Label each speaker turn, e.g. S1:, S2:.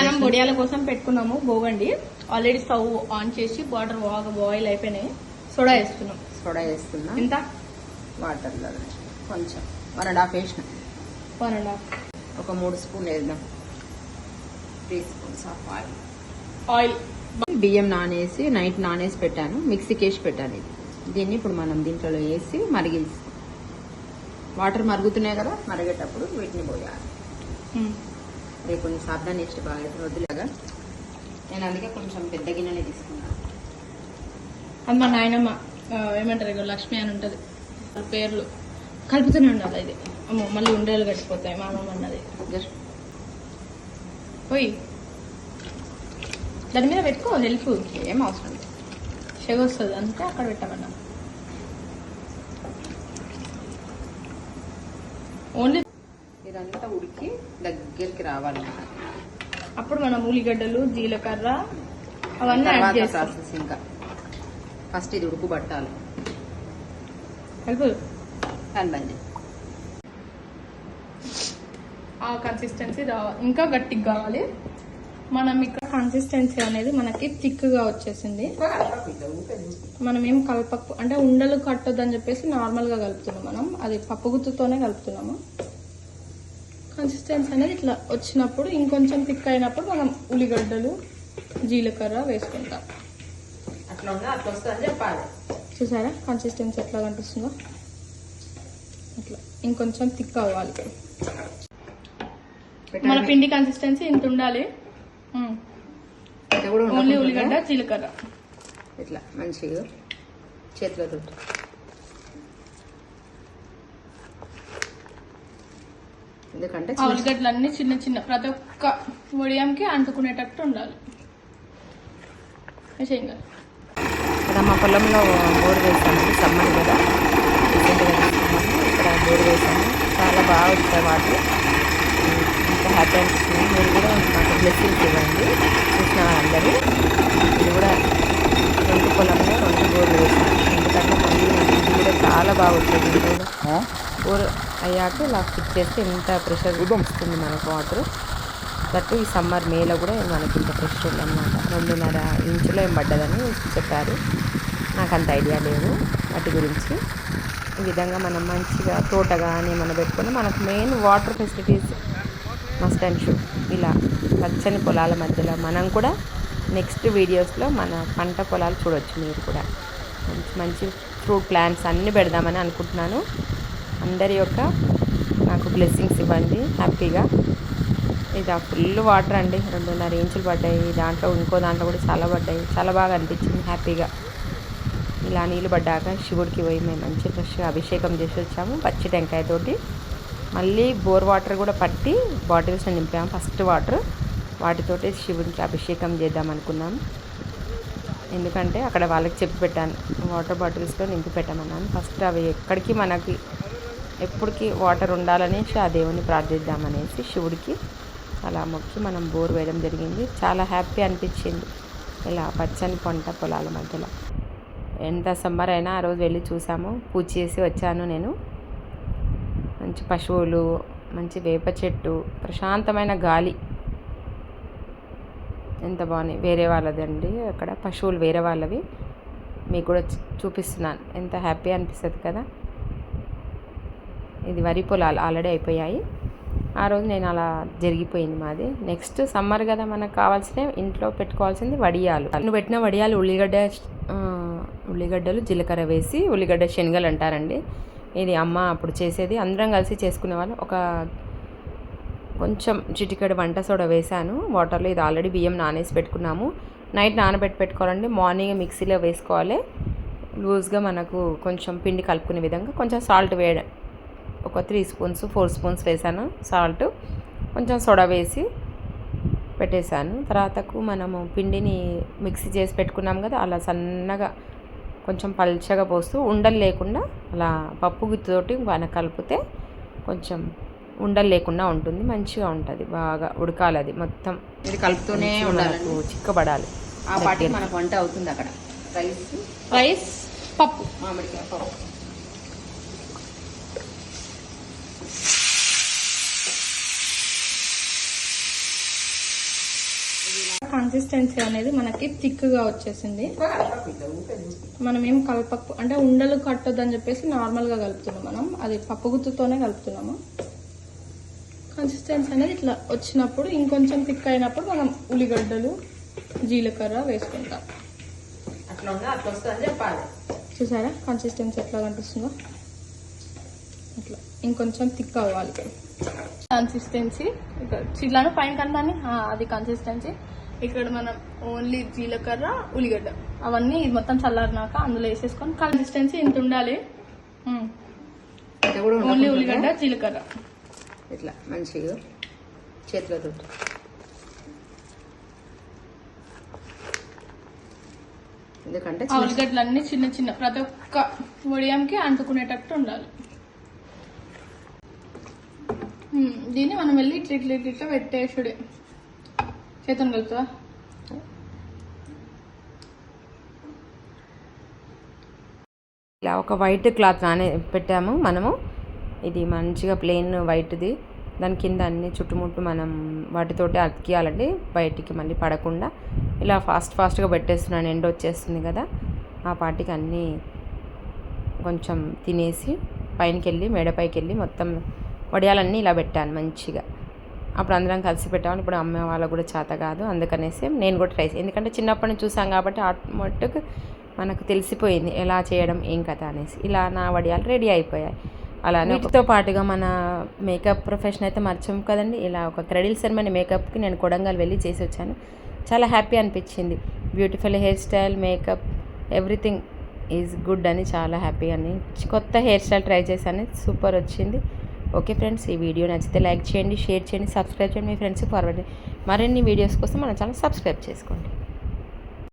S1: మనం బొడియాల కోసం పెట్టుకున్నాము బోగండి ఆల్రెడీ స్టవ్ ఆన్ చేసి వాటర్ బాగా బాయిల్ అయిపోయినాయి సోడా వేస్తున్నాం
S2: సోడా వేస్తున్నాం ఇంత వాటర్ కొంచెం వన్ అండ్ హాఫ్ వేసిన వన్ అండ్ హాఫ్ ఒక మూడు స్పూన్ వేద్దాం three spoons of oil oil బియ్యం నానేసి నైట్ నానేసి పెట్టాను మిక్సీకి వేసి పెట్టాను ఇది దీన్ని ఇప్పుడు మనం దీంట్లో వేసి మరిగిస్తాం వాటర్ మరుగుతున్నాయి కదా మరిగేటప్పుడు వీటిని పోయాలి రేపు కొంచెం సాబ్దాన్ని ఇష్ట బాగా వద్దులాగా నేను అందుకే కొంచెం పెద్ద గిన్నెనే తీసుకున్నాను
S1: అమ్మ నాయనమ్మ ఏమంటారు ఇగో లక్ష్మి అని ఉంటుంది పేర్లు కలుపుతూనే ఉండాలి ఇది అమ్మో మళ్ళీ ఉండేలు గడిచిపోతాయి మా అమ్మమ్మ అన్నది పోయి దాని మీద పెట్టుకో హెల్ప్ ఏం అవసరం షగ వస్తుంది అంతే అక్కడ పెట్టామన్నా ఓన్లీ
S2: ఇదంతా ఉడికి దగ్గరికి రావాలన్నమాట
S1: అప్పుడు మనం ఉల్లిగడ్డలు జీలకర్ర అవన్నీ ప్రాసెస్ ఇంకా
S2: ఫస్ట్ ఇది ఉడుకు పట్టాలి కలుపు అందండి
S1: ఆ కన్సిస్టెన్సీ రావాలి ఇంకా గట్టిగా కావాలి మనం ఇక్కడ కన్సిస్టెన్సీ అనేది మనకి గా వచ్చేసింది మనం ఏం కలపకు అంటే ఉండలు కట్టొద్దని చెప్పేసి నార్మల్గా కలుపుతున్నాం మనం అది పప్పుగుత్తుతోనే కలుపుతున్నాము కన్సిస్టెన్సీ అనేది ఇట్లా వచ్చినప్పుడు ఇంకొంచెం థిక్ అయినప్పుడు మనం ఉల్లిగడ్డలు జీలకర్ర వేసుకుంటాం చెప్పాలి చూసారా కన్సిస్టెన్సీ ఎట్లా కనిపిస్తుందో అట్లా ఇంకొంచెం థిక్ అవ్వాలి మన పిండి కన్సిస్టెన్సీ ఇంత ఉండాలి ఓన్లీ ఉల్లిగడ్డ జీలకర్ర
S2: ఇట్లా మంచిగా చేతిలో దొరుకుతుంది ఎందుకంటే
S1: ఆలుగడ్డలన్నీ చిన్న చిన్న ప్రతి ఒక్క వడియంకి అంటుకునేటట్టు ఉండాలి ఇక్కడ
S2: మా పొలంలో బోర్ వేసాము సమ్మర్ కదా ఇక్కడ బోర్ వేసాము చాలా బాగా వచ్చాయి వాటి ఇంకా హ్యాపీ అనిపిస్తుంది మీరు కూడా మాకు బ్లెస్సింగ్స్ ఇవ్వండి చూసిన వాళ్ళందరూ ఇది కూడా రెండు పొలంలో రెండు బోర్లు వేసాము ఎందుకంటే మళ్ళీ ఇది కూడా చాలా బాగా ఊర అయ్యాక ఇలా ఫిట్ చేస్తే ఎంత ప్రెషర్ వస్తుంది మనకు వాటర్ దట్టు ఈ సమ్మర్ మేలో కూడా మనకి ఇంత ప్రెషర్ ఉందన్నమాట రెండున్నర ఇంచులో ఏం పడ్డదని చెప్పారు నాకు అంత ఐడియా లేదు వాటి గురించి ఈ విధంగా మనం మంచిగా తోట కానీ మనం పెట్టుకుని మనకు main water facilities must and shoe ఇలా పచ్చని పొలాల మధ్యలో మనం కూడా నెక్స్ట్ వీడియోస్లో మన పంట పొలాలు చూడవచ్చు మీరు కూడా మంచి మంచి ఫ్రూట్ ప్లాంట్స్ అన్నీ పెడదామని అనుకుంటున్నాను అందరి యొక్క నాకు బ్లెస్సింగ్స్ ఇవ్వండి హ్యాపీగా ఇది ఆ ఫుల్ వాటర్ అండి రెండున్నర ఇంచులు పడ్డాయి దాంట్లో ఇంకో దాంట్లో కూడా చాలా పడ్డాయి చాలా బాగా అనిపించింది హ్యాపీగా ఇలా నీళ్ళు పడ్డాక శివుడికి పోయి మేము మంచి ఫ్రెష్గా అభిషేకం చేసి వచ్చాము పచ్చి టెంకాయతోటి మళ్ళీ బోర్ వాటర్ కూడా పట్టి బాటిల్స్ని నింపాము ఫస్ట్ వాటర్ వాటితోటి శివుడికి అభిషేకం చేద్దాం అనుకున్నాం ఎందుకంటే అక్కడ వాళ్ళకి చెప్పి పెట్టాను వాటర్ బాటిల్స్లో నింపి పెట్టమన్నాను ఫస్ట్ అవి ఎక్కడికి మనకి ఎప్పటికీ వాటర్ ఉండాలనేసి ఆ దేవుని ప్రార్థిద్దామనేసి శివుడికి అలా మొక్కి మనం బోర్ వేయడం జరిగింది చాలా హ్యాపీ అనిపించింది ఇలా పచ్చని పంట పొలాల మధ్యలో ఎంత సమ్మర్ అయినా ఆ రోజు వెళ్ళి చూసాము పూజ చేసి వచ్చాను నేను మంచి పశువులు మంచి వేప చెట్టు ప్రశాంతమైన గాలి ఎంత బాగుంది వేరే వాళ్ళదండి అక్కడ పశువులు వేరే వాళ్ళవి మీకు కూడా చూపిస్తున్నాను ఎంత హ్యాపీ అనిపిస్తుంది కదా ఇది వరి పొలాలు ఆల్రెడీ అయిపోయాయి ఆ రోజు నేను అలా జరిగిపోయింది మాది నెక్స్ట్ సమ్మర్ కదా మనకు కావాల్సిన ఇంట్లో పెట్టుకోవాల్సింది వడియాలు నువ్వు పెట్టిన వడియాలు ఉల్లిగడ్డ ఉల్లిగడ్డలు జీలకర్ర వేసి ఉల్లిగడ్డ శనగలు అంటారండి ఇది అమ్మ అప్పుడు చేసేది అందరం కలిసి చేసుకునే వాళ్ళు ఒక కొంచెం చిటికడ వంట సోడ వేశాను వాటర్లో ఇది ఆల్రెడీ బియ్యం నానేసి పెట్టుకున్నాము నైట్ నానబెట్టి పెట్టుకోవాలండి మార్నింగ్ మిక్సీలో వేసుకోవాలి లూజ్గా మనకు కొంచెం పిండి కలుపుకునే విధంగా కొంచెం సాల్ట్ వేయడం ఒక త్రీ స్పూన్స్ ఫోర్ స్పూన్స్ వేసాను సాల్ట్ కొంచెం సోడా వేసి పెట్టేశాను తర్వాతకు మనము పిండిని మిక్సీ చేసి పెట్టుకున్నాం కదా అలా సన్నగా కొంచెం పల్చగా పోస్తూ ఉండలు లేకుండా అలా పప్పు గుత్తుతోటి మన కలిపితే కొంచెం ఉండలు లేకుండా ఉంటుంది మంచిగా ఉంటుంది బాగా ఉడకాలి అది మొత్తం
S1: మీరు కలుపుతూనే ఉండాలి చిక్కబడాలి ఆ పాటికి మనకు వంట అవుతుంది అక్కడ రైస్ రైస్ పప్పు మామిడికాయ పప్పు కన్సిస్టెన్సీ అనేది మనకి థిక్గా వచ్చేసింది మనం ఏం కలపకు అంటే ఉండలు కట్టొద్దని చెప్పేసి నార్మల్గా కలుపుతున్నాం మనం అది పప్పుగుత్తుతోనే కలుపుతున్నాము కన్సిస్టెన్సీ అనేది ఇట్లా వచ్చినప్పుడు ఇంకొంచెం థిక్ అయినప్పుడు మనం ఉల్లిగడ్డలు జీలకర్ర వేసుకుంటాం చూసారా కన్సిస్టెన్సీ ఎట్లా కనిపిస్తుందో ఇంకొంచెం థిక్ అవ్వాలి కన్సిస్టెన్సీ ఇక్కడ పైన కనదాన్ని అది కన్సిస్టెన్సీ ఇక్కడ మనం ఓన్లీ జీలకర్ర ఉల్లిగడ్డ అవన్నీ మొత్తం చల్లారినాక అందులో వేసేసుకొని కన్సిస్టెన్సీ ఇంత ఉండాలి ఓన్లీ ఉల్లిగడ్డ జీలకర్ర
S2: ఇట్లా మంచిగా చేతిలో ఎందుకంటే
S1: ఉల్లిగడ్డలు అన్ని చిన్న చిన్న ప్రతి ఒక్క ఉడియంకి అంటుకునేటట్టు ఉండాలి దీన్ని మనం వెళ్ళి ఇట్లా ఇట్లా ఇట్లా ఇట్లా పెట్టేసుడే చేతను కలుగుతుందా
S2: ఇలా ఒక వైట్ క్లాత్ నానే పెట్టాము మనము ఇది మంచిగా ప్లెయిన్ వైట్ది దాని కింద అన్ని చుట్టుముట్టు మనం వాటితోటి అతికియాలండి బయటికి మళ్ళీ పడకుండా ఇలా ఫాస్ట్ ఫాస్ట్గా పెట్టేస్తున్నాను ఎండ వచ్చేస్తుంది కదా ఆ పాటికి అన్నీ కొంచెం తినేసి పైనకి వెళ్ళి మేడపైకి వెళ్ళి మొత్తం వడియాలన్నీ ఇలా పెట్టాను మంచిగా అప్పుడు అందరం కలిసి పెట్టామని ఇప్పుడు అమ్మ వాళ్ళకు కూడా చేత కాదు అందుకనేసి నేను కూడా ట్రై చేసి ఎందుకంటే చిన్నప్పటి నుంచి చూసాం కాబట్టి ఆటోమేటిక్ మనకు తెలిసిపోయింది ఎలా చేయడం ఏం కథ అనేసి ఇలా నా వడియాలు రెడీ అయిపోయాయి అలా వీటితో పాటుగా మన మేకప్ ప్రొఫెషన్ అయితే మర్చం కదండి ఇలా ఒక క్రెడిల్ సెరమనీ మేకప్కి నేను కొడంగల్ వెళ్ళి చేసి వచ్చాను చాలా హ్యాపీ అనిపించింది beautiful hair style makeup everything is good అని చాలా హ్యాపీ అని కొత్త హెయిర్ స్టైల్ ట్రై చేశాను సూపర్ వచ్చింది ఓకే ఫ్రెండ్స్ ఈ వీడియో నచ్చితే లైక్ చేయండి షేర్ చేయండి సబ్స్క్రైబ్ చేయండి మీ ఫ్రెండ్స్కి ఫార్వర్డ్ మరిన్ని వీడియోస్ కోసం మన ఛానల్ సబ్స్క్రైబ్ చేసుకోండి